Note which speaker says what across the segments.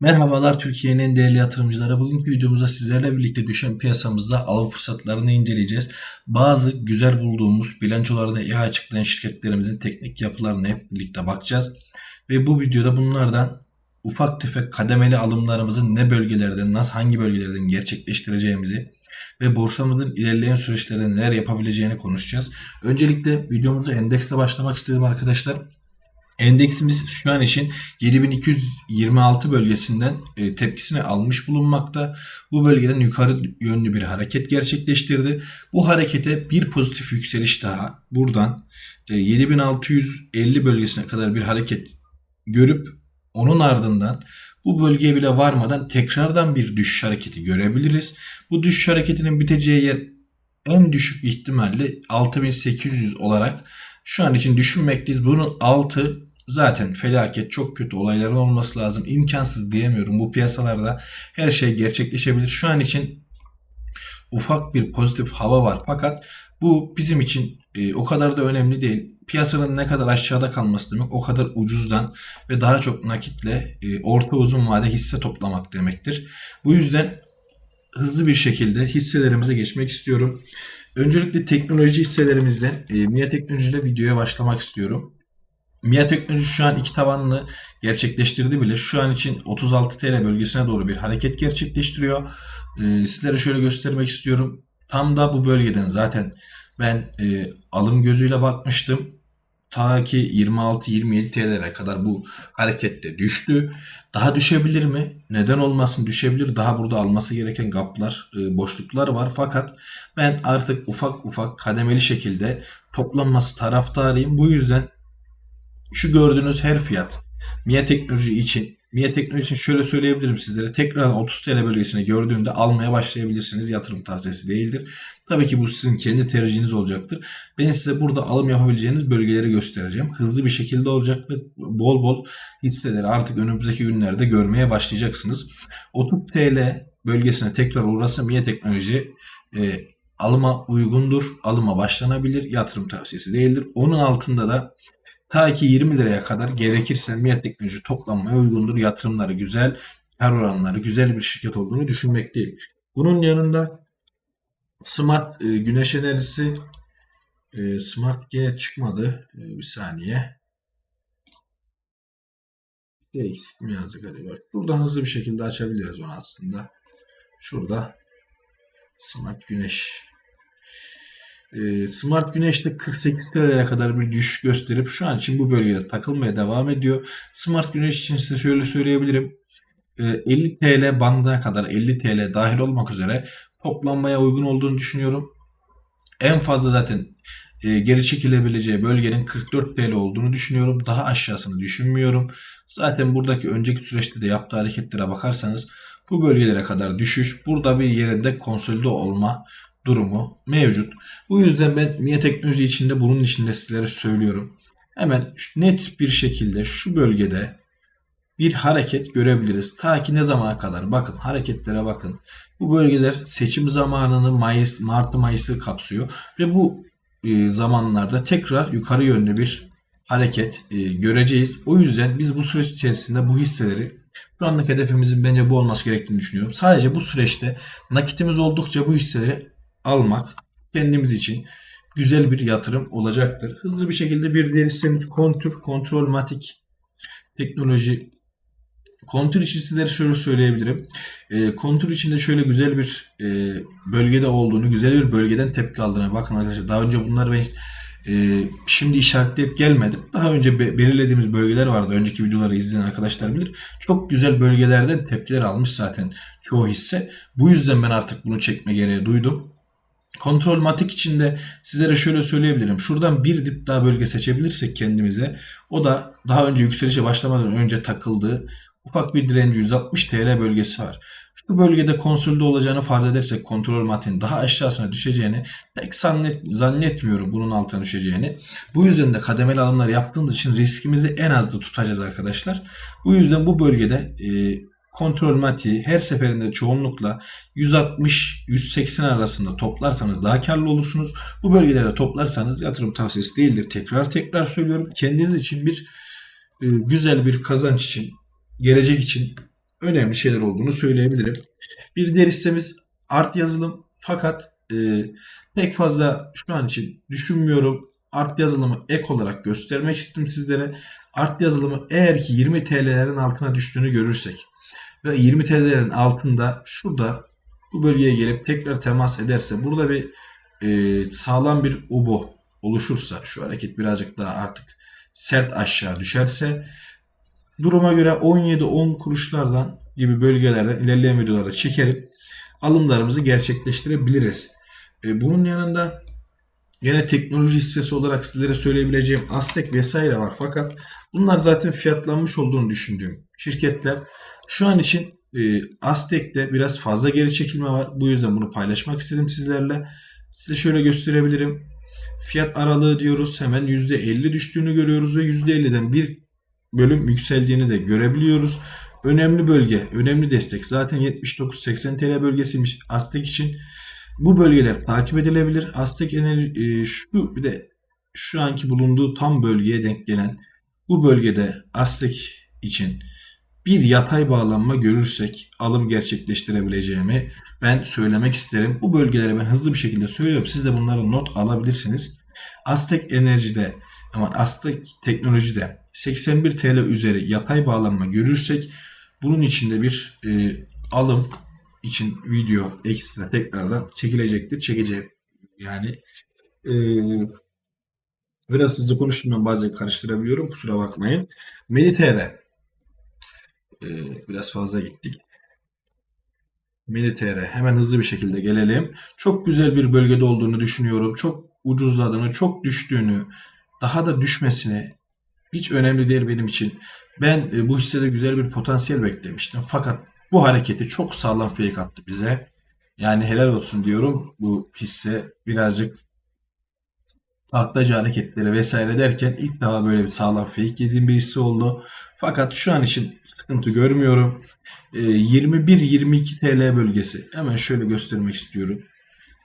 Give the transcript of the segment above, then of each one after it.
Speaker 1: Merhabalar Türkiye'nin en değerli yatırımcıları. Bugünkü videomuzda sizlerle birlikte düşen piyasamızda alım fırsatlarını inceleyeceğiz. Bazı güzel bulduğumuz bilançolarında iyi açıklayan şirketlerimizin teknik yapılarına hep birlikte bakacağız. Ve bu videoda bunlardan ufak tefek kademeli alımlarımızı ne bölgelerden, nasıl hangi bölgelerden gerçekleştireceğimizi ve borsamızın ilerleyen süreçlerde neler yapabileceğini konuşacağız. Öncelikle videomuzu endeksle başlamak istedim arkadaşlar. Endeksimiz şu an için 7226 bölgesinden e, tepkisini almış bulunmakta. Bu bölgeden yukarı yönlü bir hareket gerçekleştirdi. Bu harekete bir pozitif yükseliş daha buradan e, 7650 bölgesine kadar bir hareket görüp onun ardından bu bölgeye bile varmadan tekrardan bir düşüş hareketi görebiliriz. Bu düşüş hareketinin biteceği yer en düşük ihtimalle 6800 olarak şu an için düşünmekteyiz. Bunun altı zaten felaket çok kötü olayların olması lazım. İmkansız diyemiyorum. Bu piyasalarda her şey gerçekleşebilir. Şu an için ufak bir pozitif hava var. Fakat bu bizim için e, o kadar da önemli değil. Piyasanın ne kadar aşağıda kalması demek o kadar ucuzdan ve daha çok nakitle e, orta uzun vade hisse toplamak demektir. Bu yüzden hızlı bir şekilde hisselerimize geçmek istiyorum. Öncelikle teknoloji hisselerimizden e, MIA Teknoloji ile videoya başlamak istiyorum. MIA Teknoloji şu an iki tavanını gerçekleştirdi bile. Şu an için 36 TL bölgesine doğru bir hareket gerçekleştiriyor. E, sizlere şöyle göstermek istiyorum. Tam da bu bölgeden zaten ben e, alım gözüyle bakmıştım. Ta ki 26-27 TL'lere kadar bu harekette düştü. Daha düşebilir mi? Neden olmasın düşebilir. Daha burada alması gereken gaplar, e, boşluklar var. Fakat ben artık ufak ufak kademeli şekilde toplanması taraftarıyım. Bu yüzden şu gördüğünüz her fiyat MIA Teknoloji için MIA Teknoloji için şöyle söyleyebilirim sizlere. Tekrar 30 TL bölgesine gördüğünde almaya başlayabilirsiniz. Yatırım tavsiyesi değildir. Tabii ki bu sizin kendi tercihiniz olacaktır. Ben size burada alım yapabileceğiniz bölgeleri göstereceğim. Hızlı bir şekilde olacak ve bol bol hisseleri artık önümüzdeki günlerde görmeye başlayacaksınız. 30 TL bölgesine tekrar uğrasa MIA Teknoloji e, alıma uygundur. Alıma başlanabilir. Yatırım tavsiyesi değildir. Onun altında da Ta ki 20 liraya kadar gerekirse MİA Teknoloji toplanmaya uygundur. Yatırımları güzel, kar oranları güzel bir şirket olduğunu düşünmekteyim. Bunun yanında Smart e, güneş enerjisi e, Smart G çıkmadı. E, bir saniye. G eksik mi yazdık acaba? Buradan hızlı bir şekilde açabiliriz onu aslında. Şurada Smart Güneş e, Smart Güneş'te 48 TL'ye kadar bir düşüş gösterip şu an için bu bölgede takılmaya devam ediyor. Smart Güneş için size şöyle söyleyebilirim. E, 50 TL bandına kadar 50 TL dahil olmak üzere toplanmaya uygun olduğunu düşünüyorum. En fazla zaten e, geri çekilebileceği bölgenin 44 TL olduğunu düşünüyorum. Daha aşağısını düşünmüyorum. Zaten buradaki önceki süreçte de yaptığı hareketlere bakarsanız bu bölgelere kadar düşüş, burada bir yerinde konsolide olma durumu mevcut. Bu yüzden ben MIA teknoloji içinde bunun içinde sizlere söylüyorum. Hemen net bir şekilde şu bölgede bir hareket görebiliriz. Ta ki ne zamana kadar? Bakın hareketlere bakın. Bu bölgeler seçim zamanını Mayıs, Mart'ı Mayıs'ı kapsıyor ve bu e, zamanlarda tekrar yukarı yönlü bir hareket e, göreceğiz. O yüzden biz bu süreç içerisinde bu hisseleri şu anlık hedefimizin bence bu olması gerektiğini düşünüyorum. Sadece bu süreçte nakitimiz oldukça bu hisseleri almak kendimiz için güzel bir yatırım olacaktır. Hızlı bir şekilde bir diğer hissemiz Kontur, Kontrolmatik Teknoloji. Kontur işçileri şöyle söyleyebilirim. E, kontur içinde şöyle güzel bir e, bölgede olduğunu, güzel bir bölgeden tepki aldığına bakın arkadaşlar. Daha önce bunlar ben e, şimdi işaretleyip gelmedim. Daha önce be, belirlediğimiz bölgeler vardı. Önceki videoları izleyen arkadaşlar bilir. Çok güzel bölgelerden tepkiler almış zaten çoğu hisse. Bu yüzden ben artık bunu çekme gereği duydum. Kontrol matik içinde sizlere şöyle söyleyebilirim. Şuradan bir dip daha bölge seçebilirsek kendimize o da daha önce yükselişe başlamadan önce takıldığı ufak bir direnci 160 TL bölgesi var. Şu bölgede konsolide olacağını farz edersek kontrol matin daha aşağısına düşeceğini pek zannet, zannetmiyorum bunun altına düşeceğini. Bu yüzden de kademeli alımlar yaptığımız için riskimizi en az da tutacağız arkadaşlar. Bu yüzden bu bölgede e, kontrol matiği her seferinde çoğunlukla 160-180 arasında toplarsanız daha karlı olursunuz. Bu bölgelere toplarsanız yatırım tavsiyesi değildir. Tekrar tekrar söylüyorum. Kendiniz için bir e, güzel bir kazanç için, gelecek için önemli şeyler olduğunu söyleyebilirim. Bir diğer hissemiz art yazılım fakat e, pek fazla şu an için düşünmüyorum. Art yazılımı ek olarak göstermek istedim sizlere. Art yazılımı eğer ki 20 TL'lerin altına düştüğünü görürsek ve 20 TL'lerin altında şurada bu bölgeye gelip tekrar temas ederse burada bir e, sağlam bir ubo oluşursa şu hareket birazcık daha artık sert aşağı düşerse duruma göre 17-10 kuruşlardan gibi bölgelerden ilerleyen videolarda çekerim alımlarımızı gerçekleştirebiliriz. E, bunun yanında yine teknoloji hissesi olarak sizlere söyleyebileceğim Aztek vesaire var. Fakat bunlar zaten fiyatlanmış olduğunu düşündüğüm şirketler. Şu an için e, Aztek'te biraz fazla geri çekilme var. Bu yüzden bunu paylaşmak istedim sizlerle. Size şöyle gösterebilirim. Fiyat aralığı diyoruz. Hemen %50 düştüğünü görüyoruz ve %50'den bir bölüm yükseldiğini de görebiliyoruz. Önemli bölge, önemli destek. Zaten 79-80 TL bölgesiymiş Aztek için. Bu bölgeler takip edilebilir. Aztek enerji e, şu bir de şu anki bulunduğu tam bölgeye denk gelen bu bölgede Aztek için bir yatay bağlanma görürsek alım gerçekleştirebileceğimi ben söylemek isterim. Bu bölgeleri ben hızlı bir şekilde söylüyorum. Siz de bunları not alabilirsiniz. Aztek Enerji'de ama Aztek Teknoloji'de 81 TL üzeri yatay bağlanma görürsek bunun içinde bir e, alım için video ekstra tekrardan çekilecektir. Çekeceğim yani e, biraz hızlı konuştum ben bazen karıştırabiliyorum kusura bakmayın. Meditere e, biraz fazla gittik. Meditere hemen hızlı bir şekilde gelelim. Çok güzel bir bölgede olduğunu düşünüyorum. Çok ucuzladığını, çok düştüğünü, daha da düşmesini hiç önemli değil benim için. Ben e, bu hissede güzel bir potansiyel beklemiştim. Fakat bu hareketi çok sağlam fake attı bize. Yani helal olsun diyorum. Bu hisse birazcık taklacı hareketleri vesaire derken ilk defa böyle bir sağlam fake yediğim bir hisse oldu. Fakat şu an için sıkıntı görmüyorum. E, 21-22 TL bölgesi. Hemen şöyle göstermek istiyorum.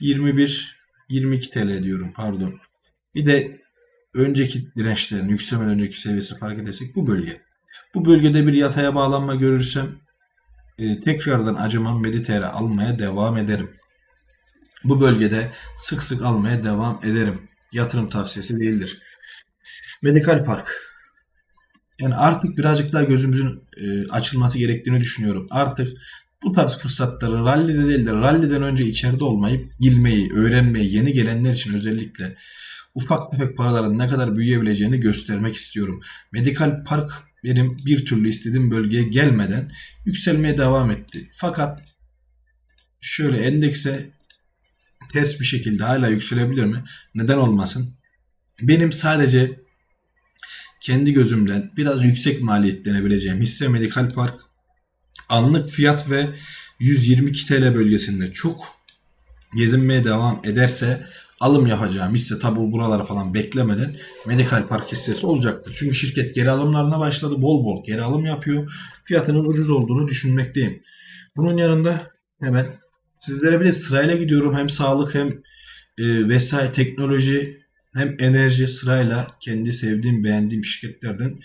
Speaker 1: 21-22 TL diyorum pardon. Bir de önceki dirençlerin yükselmeden önceki seviyesi fark edersek bu bölge. Bu bölgede bir yataya bağlanma görürsem e, tekrardan acımam Meditere almaya devam ederim. Bu bölgede sık sık almaya devam ederim. Yatırım tavsiyesi değildir. Medikal Park. Yani artık birazcık daha gözümüzün e, açılması gerektiğini düşünüyorum. Artık bu tarz fırsatları rallide değil de ralliden önce içeride olmayıp girmeyi, öğrenmeyi, yeni gelenler için özellikle ufak tefek paraların ne kadar büyüyebileceğini göstermek istiyorum. Medikal Park benim bir türlü istediğim bölgeye gelmeden yükselmeye devam etti. Fakat şöyle endekse ters bir şekilde hala yükselebilir mi? Neden olmasın? Benim sadece kendi gözümden biraz yüksek maliyetlenebileceğim hisse Medikal Park anlık fiyat ve 122 TL bölgesinde çok gezinmeye devam ederse alım yapacağım hisse tabi buraları falan beklemeden Medikal Park hissesi olacaktır. Çünkü şirket geri alımlarına başladı. Bol bol geri alım yapıyor. Fiyatının ucuz olduğunu düşünmekteyim. Bunun yanında hemen sizlere bir de sırayla gidiyorum. Hem sağlık hem e, vesaire teknoloji hem enerji sırayla kendi sevdiğim beğendiğim şirketlerden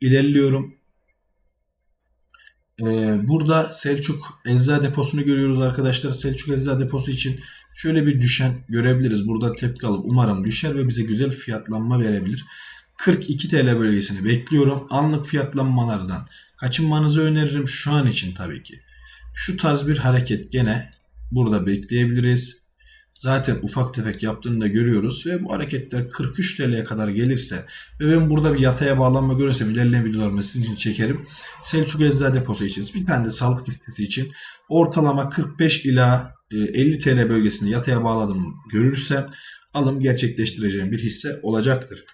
Speaker 1: ilerliyorum. Ee, burada Selçuk Ecza Deposu'nu görüyoruz arkadaşlar. Selçuk Ecza Deposu için şöyle bir düşen görebiliriz. Burada tepki alıp umarım düşer ve bize güzel fiyatlanma verebilir. 42 TL bölgesini bekliyorum. Anlık fiyatlanmalardan kaçınmanızı öneririm şu an için tabii ki. Şu tarz bir hareket gene burada bekleyebiliriz zaten ufak tefek yaptığını da görüyoruz ve bu hareketler 43 TL'ye kadar gelirse ve ben burada bir yataya bağlanma görürsem ilerleyen videolarımı sizin için çekerim. Selçuk Eczane Deposu için bir tane de sağlık listesi için ortalama 45 ila 50 e, TL bölgesinde yataya bağladım görürsem alım gerçekleştireceğim bir hisse olacaktır.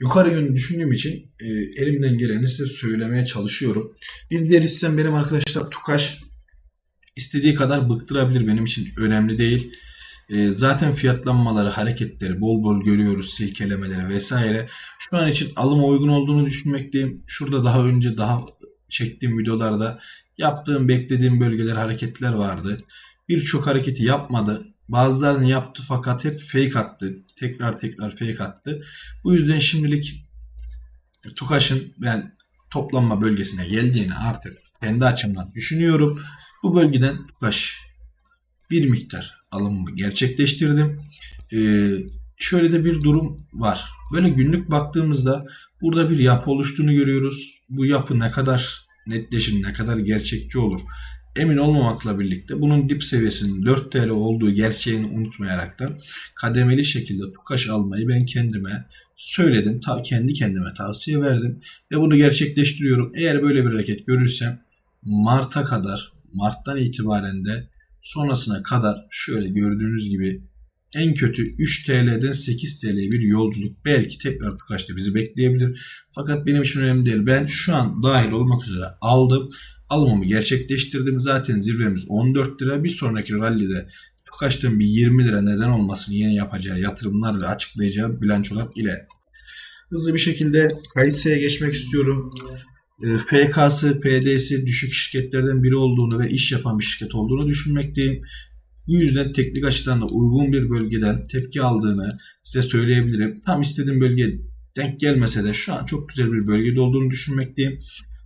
Speaker 1: Yukarı yönlü düşündüğüm için e, elimden geleni size söylemeye çalışıyorum. Bir diğer hissem benim arkadaşlar Tukaş istediği kadar bıktırabilir benim için önemli değil. E, zaten fiyatlanmaları, hareketleri bol bol görüyoruz, silkelemeleri vesaire. Şu an için alıma uygun olduğunu düşünmekteyim. Şurada daha önce daha çektiğim videolarda yaptığım, beklediğim bölgeler, hareketler vardı. Birçok hareketi yapmadı. Bazılarını yaptı fakat hep fake attı. Tekrar tekrar fake attı. Bu yüzden şimdilik Tukaş'ın ben toplanma bölgesine geldiğini artık kendi açımdan düşünüyorum. Bu bölgeden Tukaş bir miktar alımımı gerçekleştirdim. Ee, şöyle de bir durum var. Böyle günlük baktığımızda burada bir yapı oluştuğunu görüyoruz. Bu yapı ne kadar netleşir, ne kadar gerçekçi olur emin olmamakla birlikte bunun dip seviyesinin 4 TL olduğu gerçeğini unutmayaraktan kademeli şekilde Tukaş almayı ben kendime söyledim. Ta, kendi kendime tavsiye verdim ve bunu gerçekleştiriyorum. Eğer böyle bir hareket görürsem Mart'a kadar, Mart'tan itibaren de sonrasına kadar şöyle gördüğünüz gibi en kötü 3 TL'den 8 TL'ye bir yolculuk belki tekrar Tukaş'ta bizi bekleyebilir. Fakat benim için önemli değil. Ben şu an dahil olmak üzere aldım. Alımımı gerçekleştirdim. Zaten zirvemiz 14 lira. Bir sonraki rallide Tukaş'tan bir 20 lira neden olmasın yeni yapacağı yatırımlar ve açıklayacağı bilançolar ile hızlı bir şekilde Kayseri'ye geçmek istiyorum. FK'sı, PD'si düşük şirketlerden biri olduğunu ve iş yapan bir şirket olduğunu düşünmekteyim. Bu yüzden teknik açıdan da uygun bir bölgeden tepki aldığını size söyleyebilirim. Tam istediğim bölgeye denk gelmese de şu an çok güzel bir bölgede olduğunu düşünmekteyim.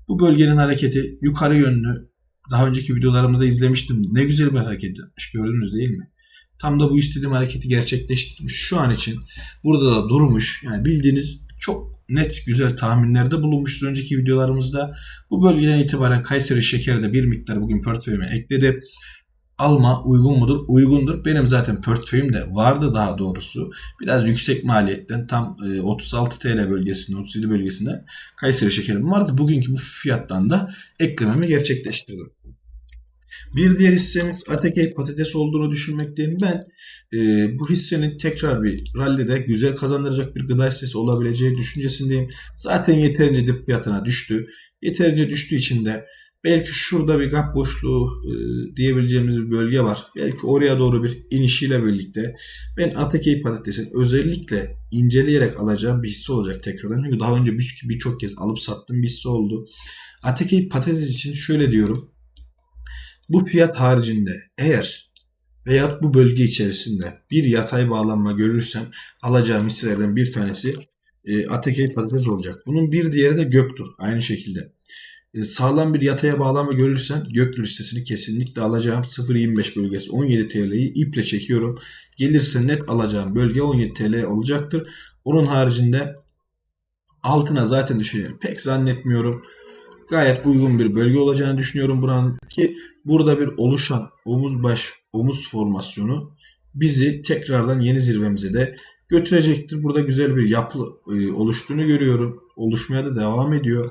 Speaker 1: Bu bölgenin hareketi yukarı yönlü. Daha önceki videolarımızda izlemiştim. Ne güzel bir hareket gördünüz değil mi? Tam da bu istediğim hareketi gerçekleştirmiş. Şu an için burada da durmuş. Yani bildiğiniz çok net güzel tahminlerde bulunmuşuz önceki videolarımızda. Bu bölgeden itibaren Kayseri şekeri de bir miktar bugün portföyüme ekledi alma uygun mudur? Uygundur. Benim zaten portföyüm de vardı daha doğrusu. Biraz yüksek maliyetten tam 36 TL bölgesinde, 37 bölgesinde Kayseri şekerim vardı. Bugünkü bu fiyattan da eklememi gerçekleştirdim. Bir diğer hissemiz Atakey patates olduğunu düşünmekteyim. Ben e, bu hissenin tekrar bir rallide güzel kazandıracak bir gıda hissesi olabileceği düşüncesindeyim. Zaten yeterince dip fiyatına düştü. Yeterince düştüğü için de Belki şurada bir gap boşluğu e, diyebileceğimiz bir bölge var. Belki oraya doğru bir inişiyle birlikte ben Atakey patatesin özellikle inceleyerek alacağım bir hisse olacak tekrardan. Çünkü daha önce birçok bir kez alıp sattığım bir hisse oldu. Atakey patates için şöyle diyorum. Bu fiyat haricinde eğer veyahut bu bölge içerisinde bir yatay bağlanma görürsem alacağım hisselerden bir tanesi e, Atakey patates olacak. Bunun bir diğeri de Göktur. Aynı şekilde. E, sağlam bir yataya bağlama görürsen Göktür listesini kesinlikle alacağım. 0.25 bölgesi 17 TL'yi iple çekiyorum. Gelirse net alacağım bölge 17 TL olacaktır. Onun haricinde altına zaten düşeceğini pek zannetmiyorum. Gayet uygun bir bölge olacağını düşünüyorum buranın ki burada bir oluşan omuz baş omuz formasyonu bizi tekrardan yeni zirvemize de götürecektir. Burada güzel bir yapı e, oluştuğunu görüyorum. Oluşmaya da devam ediyor.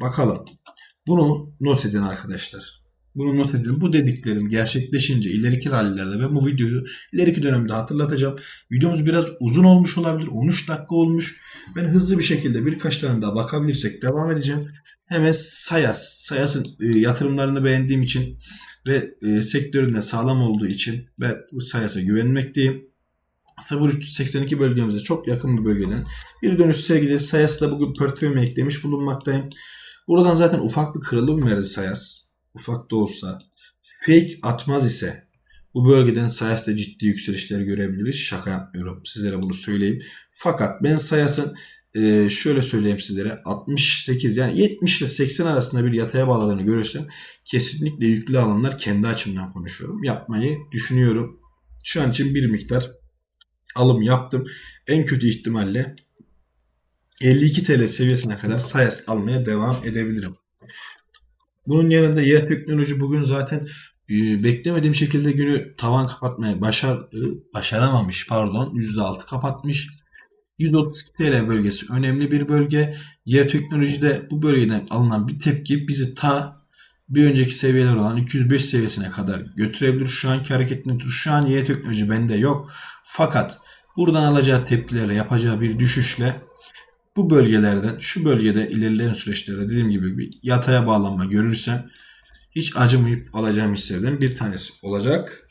Speaker 1: Bakalım. Bunu not edin arkadaşlar. Bunu not edin. Bu dediklerim gerçekleşince ileriki rallilerde ve bu videoyu ileriki dönemde hatırlatacağım. Videomuz biraz uzun olmuş olabilir. 13 dakika olmuş. Ben hızlı bir şekilde birkaç tane daha bakabilirsek devam edeceğim. Hemen Sayas. Sayas'ın e, yatırımlarını beğendiğim için ve e, sektöründe sağlam olduğu için ben bu Sayas'a güvenmekteyim. 0382 bölgemize çok yakın bir bölgeden bir dönüş sergiledi. Sayas'la bugün portföyüme eklemiş bulunmaktayım. Buradan zaten ufak bir kırılım verdi Sayas. Ufak da olsa. Fake atmaz ise bu bölgeden Sayas'ta ciddi yükselişler görebiliriz. Şaka yapmıyorum. Sizlere bunu söyleyeyim. Fakat ben Sayas'ın e, şöyle söyleyeyim sizlere 68 yani 70 ile 80 arasında bir yataya bağladığını görürsem kesinlikle yüklü alanlar kendi açımdan konuşuyorum. Yapmayı düşünüyorum. Şu an için bir miktar alım yaptım. En kötü ihtimalle 52 TL seviyesine kadar Sayas almaya devam edebilirim. Bunun yanında Y teknoloji bugün zaten e, beklemediğim şekilde günü tavan kapatmaya başar, e, başaramamış pardon %6 kapatmış. 132 TL bölgesi önemli bir bölge. Y teknolojide bu bölgeden alınan bir tepki bizi ta bir önceki seviyeler olan 205 seviyesine kadar götürebilir. Şu anki hareketini şu an Y teknoloji bende yok. Fakat buradan alacağı tepkilerle yapacağı bir düşüşle bu bölgelerden şu bölgede ilerleyen süreçlerde dediğim gibi bir yataya bağlanma görürsem hiç acımayıp alacağım hisselerden bir tanesi olacak.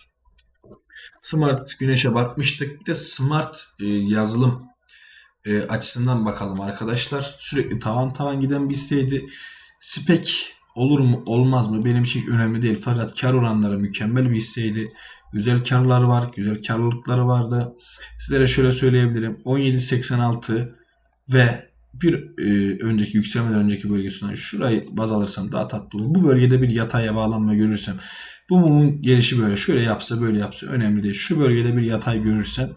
Speaker 1: Smart güneşe bakmıştık. Bir de smart e, yazılım e, açısından bakalım arkadaşlar. Sürekli tavan tavan giden bir hisseydi. Spek olur mu olmaz mı benim için önemli değil. Fakat kar oranları mükemmel bir hisseydi. Güzel karlar var. Güzel karlılıkları vardı. Sizlere şöyle söyleyebilirim. 17.86 ve bir e, önceki yükselmeden önceki bölgesinden şurayı baz alırsam daha tatlı olur. Bu bölgede bir yataya bağlanma görürsem bu mumun gelişi böyle şöyle yapsa böyle yapsa önemli değil. Şu bölgede bir yatay görürsem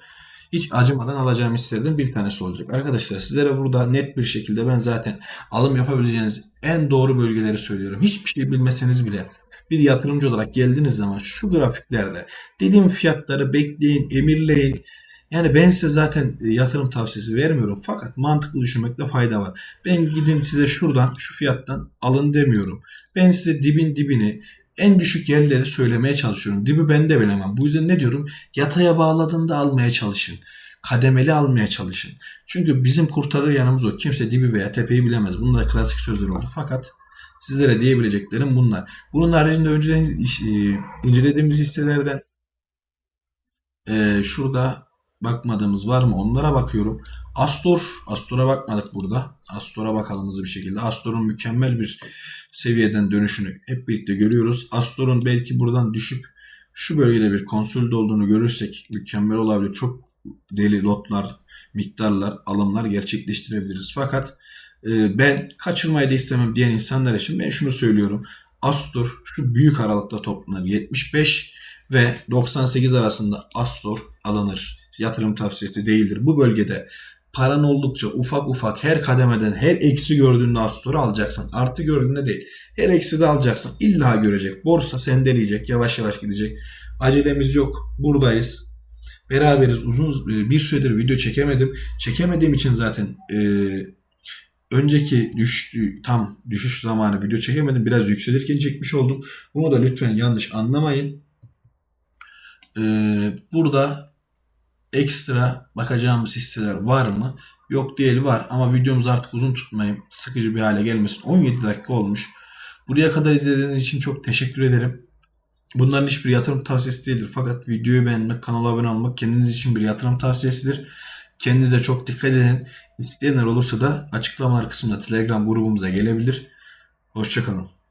Speaker 1: hiç acımadan alacağım hislerden bir tanesi olacak. Arkadaşlar sizlere burada net bir şekilde ben zaten alım yapabileceğiniz en doğru bölgeleri söylüyorum. Hiçbir şey bilmeseniz bile bir yatırımcı olarak geldiğiniz zaman şu grafiklerde dediğim fiyatları bekleyin, emirleyin. Yani ben size zaten e, yatırım tavsiyesi vermiyorum fakat mantıklı düşünmekte fayda var. Ben gidin size şuradan şu fiyattan alın demiyorum. Ben size dibin dibini en düşük yerleri söylemeye çalışıyorum. Dibi ben de bilemem. Bu yüzden ne diyorum? Yataya bağladığında almaya çalışın. Kademeli almaya çalışın. Çünkü bizim kurtarır yanımız o. Kimse dibi veya tepeyi bilemez. Bunlar klasik sözler oldu. Fakat sizlere diyebileceklerim bunlar. Bunun haricinde önceden e, incelediğimiz hisselerden e, şurada bakmadığımız var mı? Onlara bakıyorum. Astor, Astor'a bakmadık burada. Astor'a bakalım hızlı bir şekilde. Astor'un mükemmel bir seviyeden dönüşünü hep birlikte görüyoruz. Astor'un belki buradan düşüp şu bölgede bir konsolide olduğunu görürsek mükemmel olabilir. Çok deli lotlar, miktarlar, alımlar gerçekleştirebiliriz. Fakat e, ben kaçırmayı da istemem diyen insanlar için ben şunu söylüyorum. Astor şu büyük aralıkta toplanır. 75 ve 98 arasında Astor alınır. Yatırım tavsiyesi değildir. Bu bölgede paran oldukça ufak ufak her kademeden her eksi gördüğünde Astor'u alacaksın. Artı gördüğünde değil. Her eksi de alacaksın. İlla görecek. Borsa sendeleyecek. Yavaş yavaş gidecek. Acelemiz yok. Buradayız. Beraberiz. Uzun bir süredir video çekemedim. Çekemediğim için zaten e, önceki düştü, tam düşüş zamanı video çekemedim. Biraz yükselirken çekmiş oldum. Bunu da lütfen yanlış anlamayın. Ee, burada ekstra bakacağımız hisseler var mı? Yok değil var ama videomuzu artık uzun tutmayayım. Sıkıcı bir hale gelmesin. 17 dakika olmuş. Buraya kadar izlediğiniz için çok teşekkür ederim. Bunların hiçbir yatırım tavsiyesi değildir. Fakat videoyu beğenmek, kanala abone olmak kendiniz için bir yatırım tavsiyesidir. Kendinize çok dikkat edin. İsteyenler olursa da açıklamalar kısmında Telegram grubumuza gelebilir. Hoşçakalın.